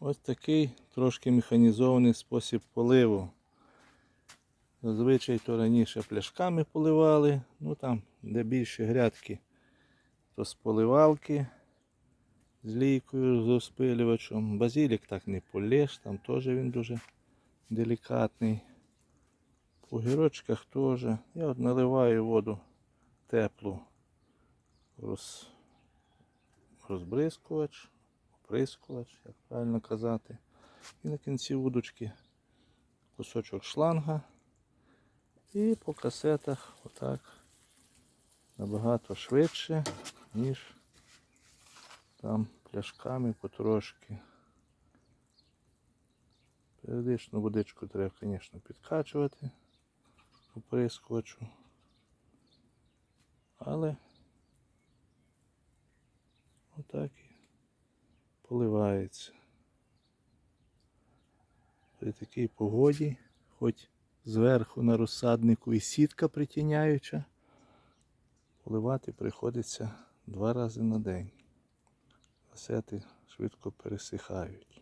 Ось такий трошки механізований спосіб поливу. Зазвичай то раніше пляшками поливали, ну там, де більше грядки, то з поливалки з лійкою, з розпилювачем. Базилік так не полєш, там теж він дуже делікатний. По гірочках теж. Я от наливаю воду теплу роз... розбризкувач, оприскувач, як правильно казати. І на кінці вудочки кусочок шланга. І по касетах отак набагато швидше, ніж там пляшками потрошки. Періодично водичку треба, звісно, підкачувати по оприскувачу. Але отак і поливається. При такій погоді, хоч зверху на розсаднику і сітка притіняюча, поливати приходиться два рази на день. Касети швидко пересихають.